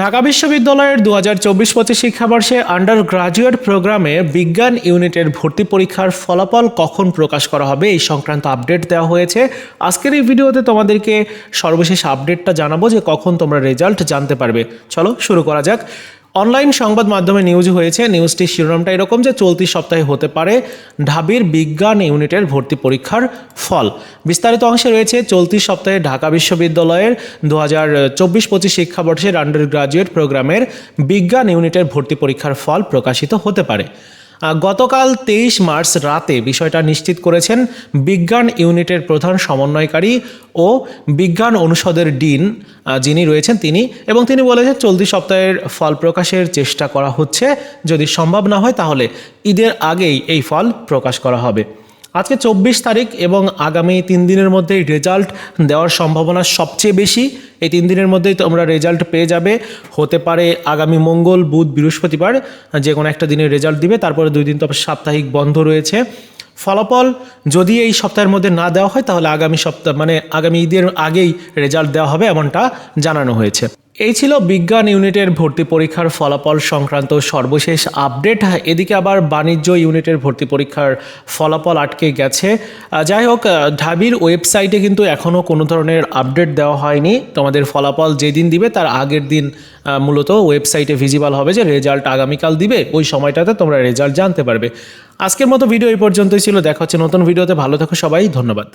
ঢাকা বিশ্ববিদ্যালয়ের দু হাজার চব্বিশ পঁচিশ শিক্ষাবর্ষে আন্ডার গ্রাজুয়েট প্রোগ্রামে বিজ্ঞান ইউনিটের ভর্তি পরীক্ষার ফলাফল কখন প্রকাশ করা হবে এই সংক্রান্ত আপডেট দেওয়া হয়েছে। আজকের এই ভিডিওতে তোমাদেরকে সর্বশেষ আপডেটটা জানাব যে কখন তোমরা রেজাল্ট জানতে পারবে। চলো শুরু করা যাক। অনলাইন সংবাদ মাধ্যমে নিউজ হয়েছে। নিউজটির শিরোনামটা এরকম যে, চলতি সপ্তাহে হতে পারে ঢাবির বিজ্ঞান ইউনিটের ভর্তি পরীক্ষার ফল। বিস্তারিত অংশে রয়েছে, চলতি সপ্তাহে ঢাকা বিশ্ববিদ্যালয়ের দু হাজার চব্বিশ পঁচিশ শিক্ষাবর্ষের আন্ডার গ্রাজুয়েট প্রোগ্রামের বিজ্ঞান ইউনিটের ভর্তি পরীক্ষার ফল প্রকাশিত হতে পারে। গতকাল তেইশ মার্চ রাতে বিষয়টা নিশ্চিত করেছেন বিজ্ঞান ইউনিটের প্রধান সমন্বয়কারী ও বিজ্ঞান অনুষদের ডিন যিনি রয়েছেন তিনি, এবং তিনি বলেছেন চলতি সপ্তাহের ফল প্রকাশের চেষ্টা করা হচ্ছে। যদি সম্ভব না হয় তাহলে ঈদের আগেই এই ফল প্রকাশ করা হবে। আজকে চব্বিশ তারিখ এবং আগামী তিন দিনের মধ্যেই রেজাল্ট দেওয়ার সম্ভাবনা সবচেয়ে বেশি। এই তিন দিনের মধ্যেই তোমরা রেজাল্ট পেয়ে যাবে। হতে পারে আগামী মঙ্গল, বুধ, বৃহস্পতিবার যে কোনো একটা দিনে রেজাল্ট দিবে। তারপরে দুই দিন তো সাপ্তাহিক বন্ধ রয়েছে। ফলাফল যদি এই সপ্তাহের মধ্যে না দেওয়া হয়, তাহলে আগামী সপ্তাহ মানে আগামী ঈদের আগেই রেজাল্ট দেওয়া হবে এমনটা জানানো হয়েছে। এই ছিল বিজ্ঞান ইউনিটের ভর্তি পরীক্ষার ফলাফল সংক্রান্ত সর্বশেষ আপডেট। এদিকে আবার বাণিজ্য ইউনিটের ভর্তি পরীক্ষার ফলাফল আটকে গেছে। যাই হোক ঢাবির ওয়েবসাইটে কিন্তু এখনও কোনো ধরনের আপডেট দেওয়া হয়নি। তোমাদের ফলাফল যেদিন দিবে, তার আগের দিন মূলত ওয়েবসাইটে ভিজিবল হবে যে রেজাল্ট আগামীকাল দিবে। ওই সময়টাতে তোমরা রেজাল্ট জানতে পারবে। আজকের মতো ভিডিও এই পর্যন্তই ছিল। দেখা হচ্ছে নতুন ভিডিওতে ভালো থাকো সবাই। ধন্যবাদ।